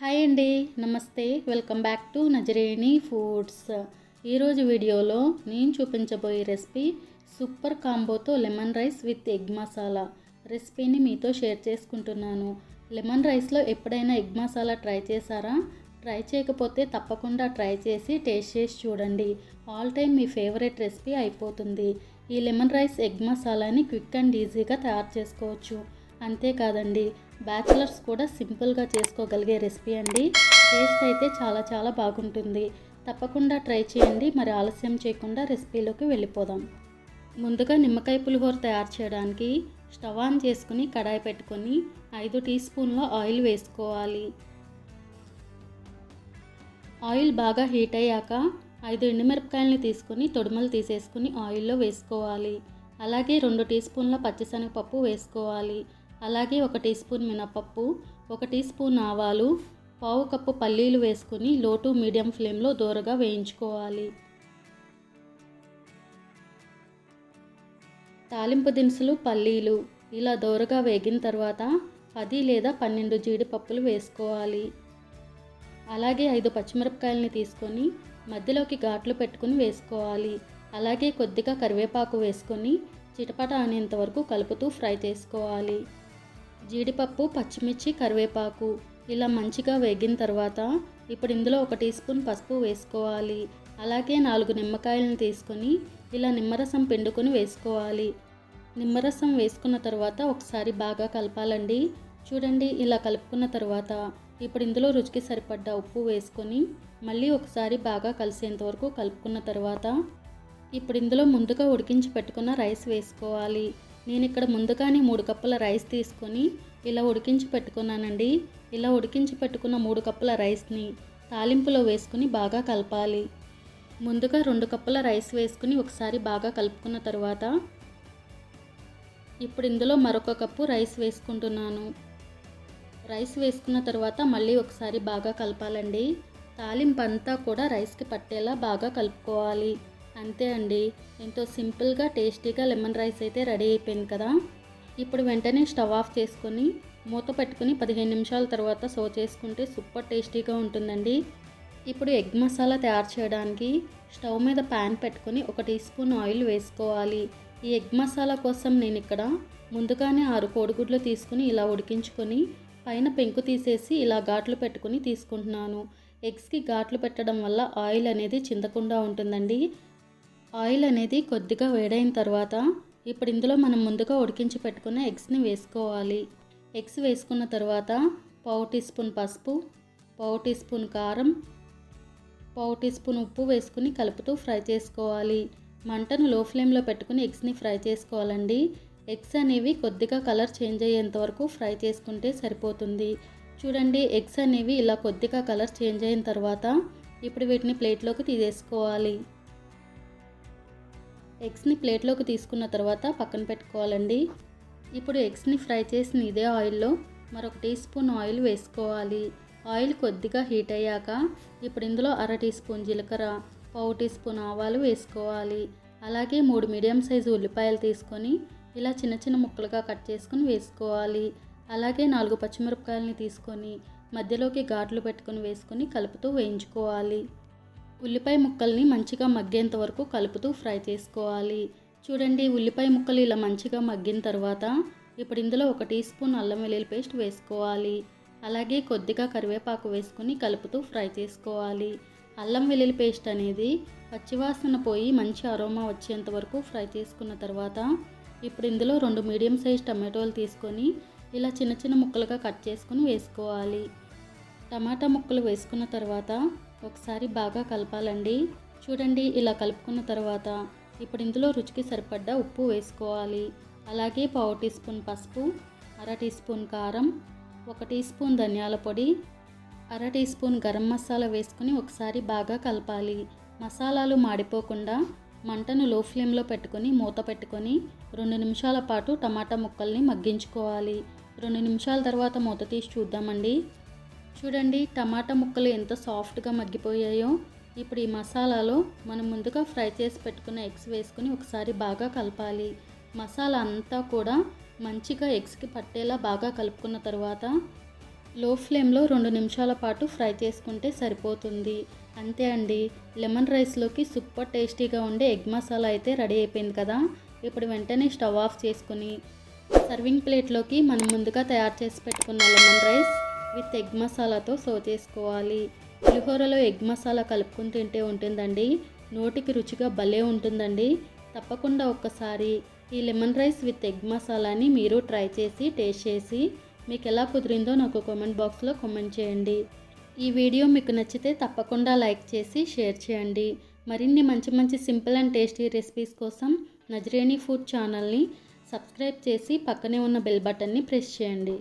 Hi అండి నమస్తే. Welcome back to Nazareni foods. ఈరోజు వీడియోలో నేను చూపించబోయే recipe super కాంబోతో lemon rice with egg masala రెసిపీని మీతో షేర్ చేసుకుంటున్నాను. లెమన్ రైస్లో ఎప్పుడైనా ఎగ్ మసాలా ట్రై చేశారా? ట్రై చేయకపోతే తప్పకుండా ట్రై చేసి టేస్ట్ చేసి చూడండి. ఆల్ టైమ్ మీ ఫేవరెట్ రెసిపీ అయిపోతుంది. ఈ లెమన్ రైస్ ఎగ్ మసాలాని క్విక్ అండ్ ఈజీగా తయారు చేసుకోవచ్చు. అంతేకాదండి. బ్యాచిలర్స్ కూడా సింపుల్గా చేసుకోగలిగే రెసిపీ అండి. టేస్ట్ అయితే చాలా చాలా బాగుంటుంది. తప్పకుండా ట్రై చేయండి. మరి ఆలస్యం చేయకుండా రెసిపీలోకి వెళ్ళిపోదాం. ముందుగా నిమ్మకాయ పులిహోర తయారు చేయడానికి స్టవ్ ఆన్ చేసుకుని కడాయి పెట్టుకొని ఐదు టీ స్పూన్ల ఆయిల్ వేసుకోవాలి. ఆయిల్ బాగా హీట్ అయ్యాక ఐదు ఎండుమిరపకాయలని తీసుకొని తొడుమలు తీసేసుకుని ఆయిల్లో వేసుకోవాలి. అలాగే రెండు టీ స్పూన్ల పచ్చిశనగపప్పు వేసుకోవాలి. అలాగే ఒక టీ స్పూన్ మినపప్పు ఒక టీ స్పూన్ ఆవాలు పావు కప్పు పల్లీలు వేసుకుని లోటు మీడియం ఫ్లేమ్లో దూరగా వేయించుకోవాలి. తాలింపు దినుసులు పల్లీలు ఇలా దోరగా వేగిన తర్వాత పది లేదా పన్నెండు జీడిపప్పులు వేసుకోవాలి. అలాగే ఐదు పచ్చిమిరపకాయలని తీసుకొని మధ్యలోకి ఘాట్లు పెట్టుకుని వేసుకోవాలి. అలాగే కొద్దిగా కరివేపాకు వేసుకొని చిటపట అనేంత వరకు కలుపుతూ ఫ్రై చేసుకోవాలి. జీడిపప్పు పచ్చిమిర్చి కరివేపాకు ఇలా మంచిగా వేగిన తర్వాత ఇప్పుడు ఇందులో ఒక టీ స్పూన్ పసుపు వేసుకోవాలి. అలాగే నాలుగు నిమ్మకాయలను తీసుకొని ఇలా నిమ్మరసం పిండుకొని వేసుకోవాలి. నిమ్మరసం వేసుకున్న తర్వాత ఒకసారి బాగా కలపాలండి. చూడండి ఇలా కలుపుకున్న తర్వాత ఇప్పుడు ఇందులో రుచికి సరిపడ్డ ఉప్పు వేసుకొని మళ్ళీ ఒకసారి బాగా కలిసేంత వరకు కలుపుకున్న తర్వాత ఇప్పుడు ఇందులో ముందుగా ఉడికించి పెట్టుకున్న రైస్ వేసుకోవాలి. నేను ఇక్కడ ముందుగానే మూడు కప్పుల రైస్ తీసుకొని ఇలా ఉడికించి పెట్టుకున్నానండి. ఇలా ఉడికించి పెట్టుకున్న మూడు కప్పుల రైస్ని తాలింపులో వేసుకుని బాగా కలపాలి. ముందుగా రెండు కప్పుల రైస్ వేసుకుని ఒకసారి బాగా కలుపుకున్న తర్వాత ఇప్పుడు ఇందులో మరొక కప్పు రైస్ వేసుకుంటున్నాను. రైస్ వేసుకున్న తర్వాత మళ్ళీ ఒకసారి బాగా కలపాలండి. తాలింపు అంతా కూడా రైస్కి పట్టేలా బాగా కలుపుకోవాలి. అంతే అండి. ఎంతో సింపుల్గా టేస్టీగా లెమన్ రైస్ అయితే రెడీ అయిపోయింది కదా. ఇప్పుడు వెంటనే స్టవ్ ఆఫ్ చేసుకొని మూత పెట్టుకుని పదిహేను నిమిషాల తర్వాత సో చేసుకుంటే సూపర్ టేస్టీగా ఉంటుందండి. ఇప్పుడు ఎగ్ మసాలా తయారు చేయడానికి స్టవ్ మీద ప్యాన్ పెట్టుకొని ఒక టీ స్పూన్ ఆయిల్ వేసుకోవాలి. ఈ ఎగ్ మసాలా కోసం నేను ఇక్కడ ముందుగానే ఆరు కోడిగుడ్లు తీసుకుని ఇలా ఉడికించుకొని పైన పెంకు తీసేసి ఇలా ఘాట్లు పెట్టుకుని తీసుకుంటున్నాను. ఎగ్స్కి ఘాట్లు పెట్టడం వల్ల ఆయిల్ అనేది చిందకుండా ఉంటుందండి. ఆయిల్ అనేది కొద్దిగా వేడైన తర్వాత ఇప్పుడు ఇందులో మనం ముందుగా ఉడికించి పెట్టుకున్న ఎగ్స్ని వేసుకోవాలి. ఎగ్స్ వేసుకున్న తర్వాత పావు టీ స్పూన్ పసుపు పావు టీ స్పూన్ కారం పావు టీ స్పూన్ ఉప్పు వేసుకుని కలుపుతూ ఫ్రై చేసుకోవాలి. మంటను లో ఫ్లేమ్లో పెట్టుకుని ఎగ్స్ని ఫ్రై చేసుకోవాలండి. ఎగ్స్ అనేవి కొద్దిగా కలర్ చేంజ్ అయ్యేంత వరకు ఫ్రై చేసుకుంటే సరిపోతుంది. చూడండి ఎగ్స్ అనేవి ఇలా కొద్దిగా కలర్ చేంజ్ అయిన తర్వాత ఇప్పుడు వీటిని ప్లేట్లోకి తీసేసుకోవాలి. ఎగ్స్ని ప్లేట్లోకి తీసుకున్న తర్వాత పక్కన పెట్టుకోవాలండి. ఇప్పుడు ఎగ్స్ని ఫ్రై చేసిన ఇదే ఆయిల్లో మరొక టీ స్పూన్ ఆయిల్ వేసుకోవాలి. ఆయిల్ కొద్దిగా హీట్ అయ్యాక ఇప్పుడు ఇందులో అర టీ స్పూన్ జీలకర్ర పావు టీ స్పూన్ ఆవాలు వేసుకోవాలి. అలాగే మూడు మీడియం సైజు ఉల్లిపాయలు తీసుకొని ఇలా చిన్న చిన్న ముక్కలుగా కట్ చేసుకొని వేసుకోవాలి. అలాగే నాలుగు పచ్చిమిరపకాయలని తీసుకొని మధ్యలోకి ఘాట్లు పెట్టుకొని వేసుకొని కలుపుతూ వేయించుకోవాలి. ఉల్లిపాయ ముక్కల్ని మంచిగా మగ్గేంత వరకు కలుపుతూ ఫ్రై చేసుకోవాలి. చూడండి ఉల్లిపాయ ముక్కలు ఇలా మంచిగా మగ్గిన తర్వాత ఇప్పుడు ఇందులో ఒక టీ స్పూన్ అల్లం వెల్లుల్లి పేస్ట్ వేసుకోవాలి. అలాగే కొద్దిగా కరివేపాకు వేసుకుని కలుపుతూ ఫ్రై చేసుకోవాలి. అల్లం వెల్లుల్లి పేస్ట్ అనేది పచ్చివాసన పోయి మంచి అరోమా వచ్చేంత వరకు ఫ్రై చేసుకున్న తర్వాత ఇప్పుడు ఇందులో రెండు మీడియం సైజ్ టమాటోలు తీసుకొని ఇలా చిన్న చిన్న ముక్కలుగా కట్ చేసుకుని వేసుకోవాలి. టమాటా ముక్కలు వేసుకున్న తర్వాత ఒకసారి బాగా కలపాలండి. చూడండి ఇలా కలుపుకున్న తర్వాత ఇప్పుడు ఇందులో రుచికి సరిపడ్డ ఉప్పు వేసుకోవాలి. అలాగే పావు టీ స్పూన్ పసుపు అర టీ స్పూన్ కారం ఒక టీ స్పూన్ ధనియాల పొడి అర టీ స్పూన్ గరం మసాలా వేసుకుని ఒకసారి బాగా కలపాలి. మసాలాలు మాడిపోకుండా మంటను లో ఫ్లేమ్లో పెట్టుకొని మూత పెట్టుకొని రెండు నిమిషాల పాటు టమాటా ముక్కల్ని మగ్గించుకోవాలి. రెండు నిమిషాల తర్వాత మూత తీసి చూద్దామండి. చూడండి టమాటా ముక్కలు ఎంత సాఫ్ట్గా మగ్గిపోయాయో. ఇప్పుడు ఈ మసాలాలో మనం ముందుగా ఫ్రై చేసి పెట్టుకున్న ఎగ్స్ వేసుకుని ఒకసారి బాగా కలపాలి. మసాలా అంతా కూడా మంచిగా ఎగ్స్కి పట్టేలా బాగా కలుపుకున్న తర్వాత లో ఫ్లేమ్లో రెండు నిమిషాల పాటు ఫ్రై చేసుకుంటే సరిపోతుంది. అంతే అండి. లెమన్ రైస్లోకి సూపర్ టేస్టీగా ఉండే ఎగ్ మసాలా అయితే రెడీ అయిపోయింది కదా. ఇప్పుడు వెంటనే స్టవ్ ఆఫ్ చేసుకుని సర్వింగ్ ప్లేట్లోకి మనం ముందుగా తయారు చేసి పెట్టుకున్న లెమన్ రైస్ విత్ ఎగ్ మసాలాతో సర్వ్ చేసుకోవాలి. పులిహోరలో ఎగ్ మసాలా కలుపుకుని తింటే ఉంటుందండి. నోటికి రుచిగా భలే ఉంటుందండి. తప్పకుండా ఒక్కసారి ఈ లెమన్ రైస్ విత్ ఎగ్ మసాలాని మీరు ట్రై చేసి టేస్ట్ చేసి మీకు ఎలా కుదిరిందో నాకు కామెంట్ బాక్స్లో కామెంట్ చేయండి. ఈ వీడియో మీకు నచ్చితే తప్పకుండా లైక్ చేసి షేర్ చేయండి. మరిన్ని మంచి మంచి సింపుల్ అండ్ టేస్టీ రెసిపీస్ కోసం నజరేణి ఫుడ్ ఛానల్ని సబ్స్క్రైబ్ చేసి పక్కనే ఉన్న బెల్ బటన్ని ప్రెస్ చేయండి.